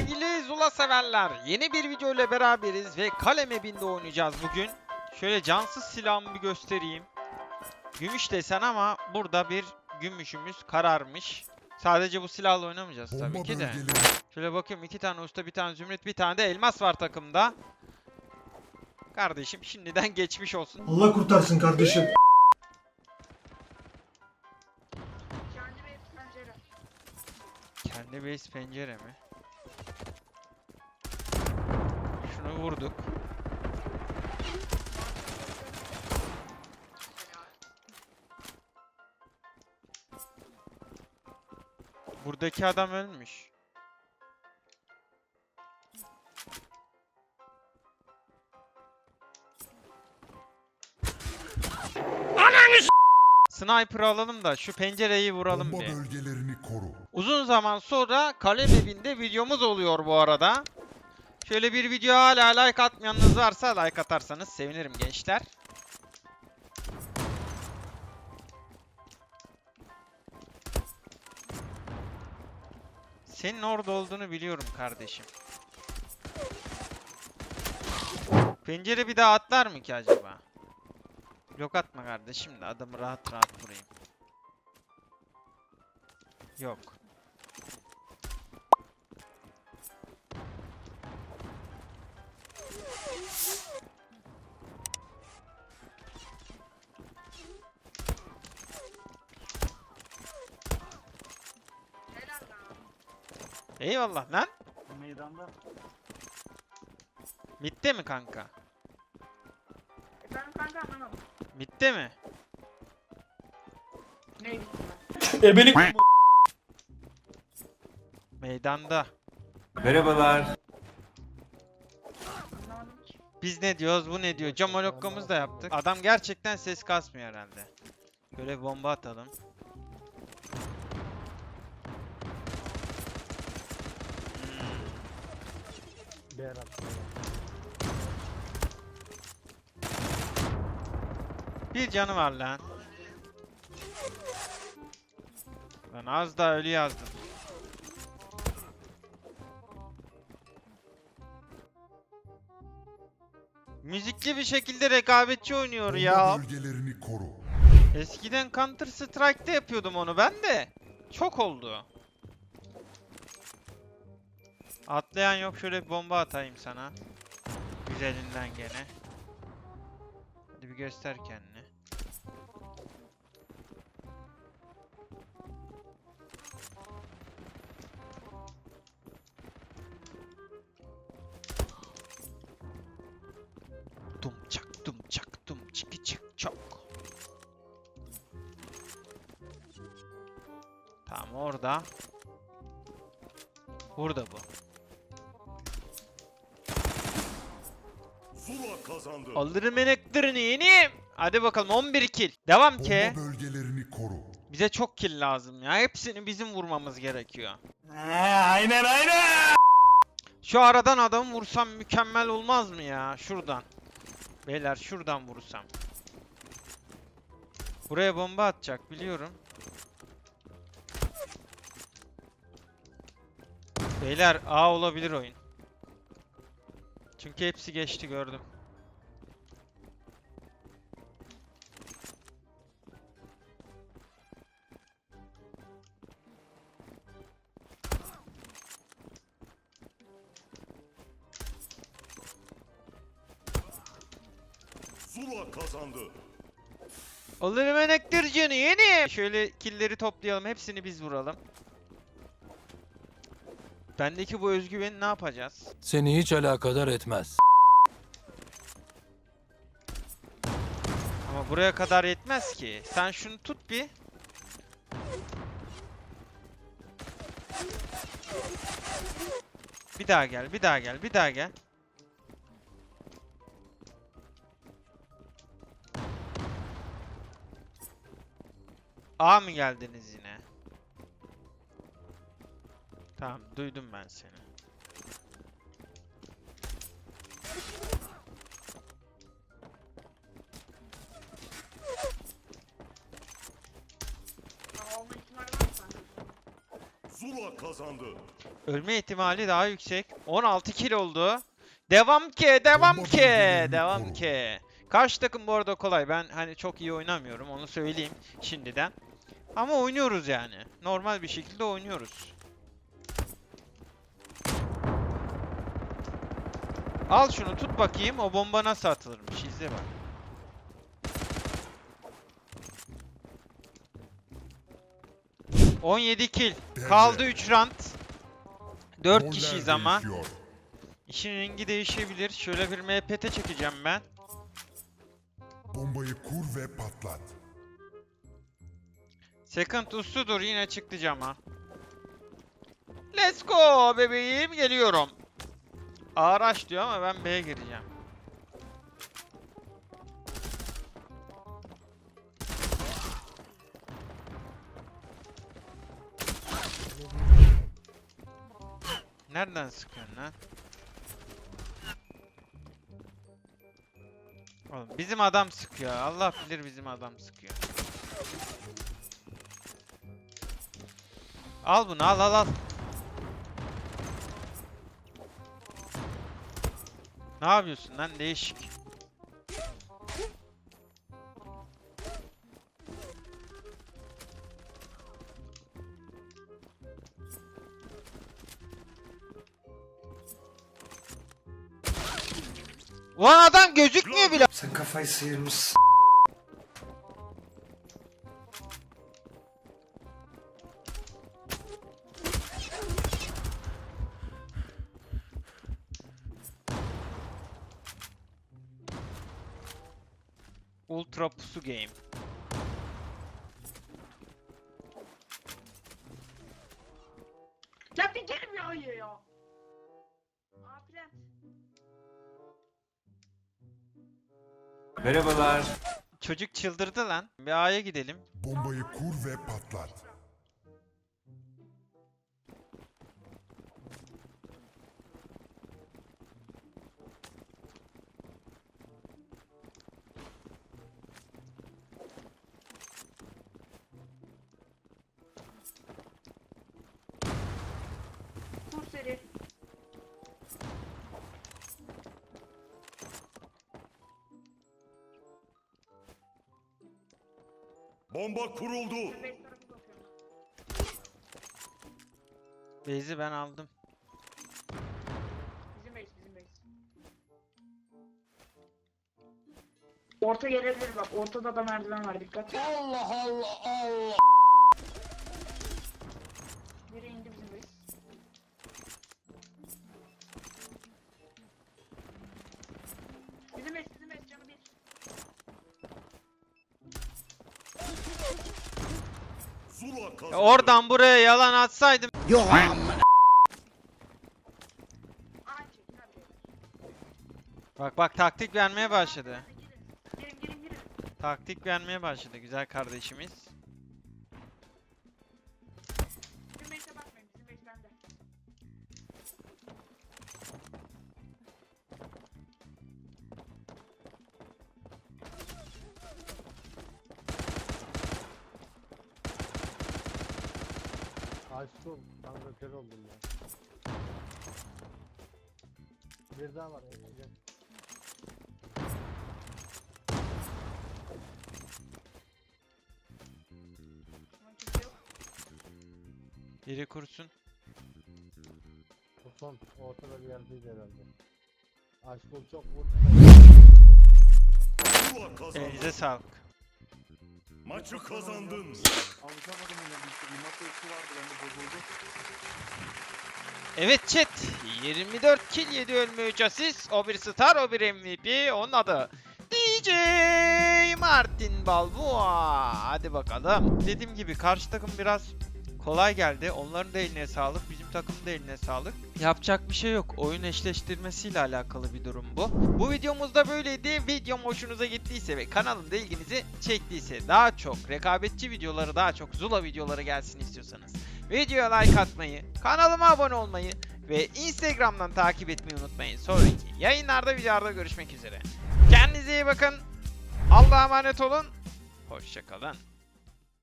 Sevgili Zula severler, yeni bir video ile beraberiz ve kale map'inde oynayacağız bugün. Şöyle cansız silahımı bir göstereyim. Gümüş desen ama burada bir gümüşümüz kararmış. Sadece bu silahla oynamayacağız tabii Bomba ki de. Şöyle bakıyorum iki tane usta, bir tane zümrüt, bir tane de elmas var takımda. Kardeşim şimdiden geçmiş olsun. Allah kurtarsın kardeşim. Kendi base pencere mi? Şunu vurduk. Buradaki adam ölmüş. Sniper alalım da şu pencereyi vuralım bomba bir. bölgelerini koru. Uzun zaman sonra kale evinde videomuz oluyor bu arada. Şöyle bir video hala like atmayanınız varsa like atarsanız sevinirim gençler. Senin orada olduğunu biliyorum kardeşim. Pencere bir daha atlar mı ki acaba? Yok atma kardeşim de adamı rahat rahat vurayım. Yok. Eyvallah lan. Meydanda. Bitti mi kanka? E ben kanka anlamadım. Bitti mi? Neydi? Meydanda. Anlamadım ki. Biz ne diyoruz, bu ne diyor. Camolokkamızı da yaptık. Adam gerçekten ses kasmıyor herhalde. Böyle bomba atalım. Bir canı var lan. Lan az daha ölü yazdım. Müzikli bir şekilde rekabetçi oynuyor ya. bölgelerini koru. Eskiden Counter Strike'da yapıyordum onu ben de. Çok oldu. Atlayan yok şöyle bir bomba atayım sana. Güzelinden gene. Hadi bir göster kendini. Çok. Tamam orada. Burada bu. Zula kazandı. Alırım eneklerini yenim. Hadi bakalım 11 kill. Devam ki. Bomba bölgelerini koru. Bize çok kill lazım ya. Hepsini bizim vurmamız gerekiyor. aynen aynen. Şu aradan adamı vursam mükemmel olmaz mı ya? Şuradan. Beyler şuradan vursam. Buraya bomba atacak biliyorum. Beyler A olabilir oyun. Çünkü hepsi geçti gördüm. Zula kazandı. Alırım enektircini yeni. Şöyle killleri toplayalım. Hepsini biz vuralım. Bendeki bu özgüveni ne yapacağız? Seni hiç alakadar etmez. Ama buraya kadar yetmez ki. Sen şunu tut bir. Bir daha gel, bir daha gel, bir daha gel. A mı geldiniz yine? Tamam, duydum ben seni. Zula kazandı. Ölme ihtimali daha yüksek. 16 kill oldu. Devam ki, devam ki, devam ki. Karşı takım bu arada kolay. Ben hani çok iyi oynamıyorum. Onu söyleyeyim şimdiden. Ama oynuyoruz yani. Normal bir şekilde oynuyoruz. Al şunu tut bakayım. O bomba nasıl atılırmış. İzle bak. ...17 kill. Kaldı 3 round. 4 Roller kişiyiz ama. İşin rengi değişebilir. Şöyle bir MPT çekeceğim ben. Bombayı kur ve patlat. Second usludur yine çıktı cama. Let's go bebeğim geliyorum. Araç diyor ama ben B'ye gireceğim. Nereden sıkıyorsun lan? Oğlum bizim adam sıkıyor. Allah bilir bizim adam sıkıyor. Al bunu al al al. Ne yapıyorsun lan değişik. Ulan adam gözükmüyor bile. Sen kafayı sıyırmışsın. Ultra pusu game. Ya bir gelin ya ayı ya. Merhabalar. Çocuk çıldırdı lan. Bir A'ya gidelim. Bombayı kur ve patlat. Bomba kuruldu. Base'i ben aldım. Bizim base bizim base. Orta gelebilir bak. Ortada da merdiven var dikkat. Allah Allah Allah. Ya oradan buraya yalan atsaydım. Hadi. Bak bak taktik vermeye başladı. Taktik vermeye başladı güzel kardeşimiz. Aşkım, kanka kör oldum ya. Bir daha var. Gel. Aman kimse yok. Biri kursun. Bu son ortada bir yerdeydi herhalde. Aşkım çok vurdu. Elinize sağlık. Maçı kazandın. Evet chat. 24 kill 7 ölme 3 asist. O bir star o bir MVP. Onun adı DJ Martin Balboa. Hadi bakalım. Dediğim gibi karşı takım biraz kolay geldi. Onların da eline sağlık. Bizim takımın da eline sağlık. Yapacak bir şey yok. Oyun eşleştirmesiyle alakalı bir durum bu. Bu videomuz da böyleydi. Videom hoşunuza gittiyse ve kanalımda ilginizi çektiyse daha çok rekabetçi videoları daha çok Zula videoları gelsin istiyorsanız videoya like atmayı, kanalıma abone olmayı ve Instagram'dan takip etmeyi unutmayın. Sonraki yayınlarda videolarda görüşmek üzere. Kendinize iyi bakın. Allah'a emanet olun. Hoşçakalın.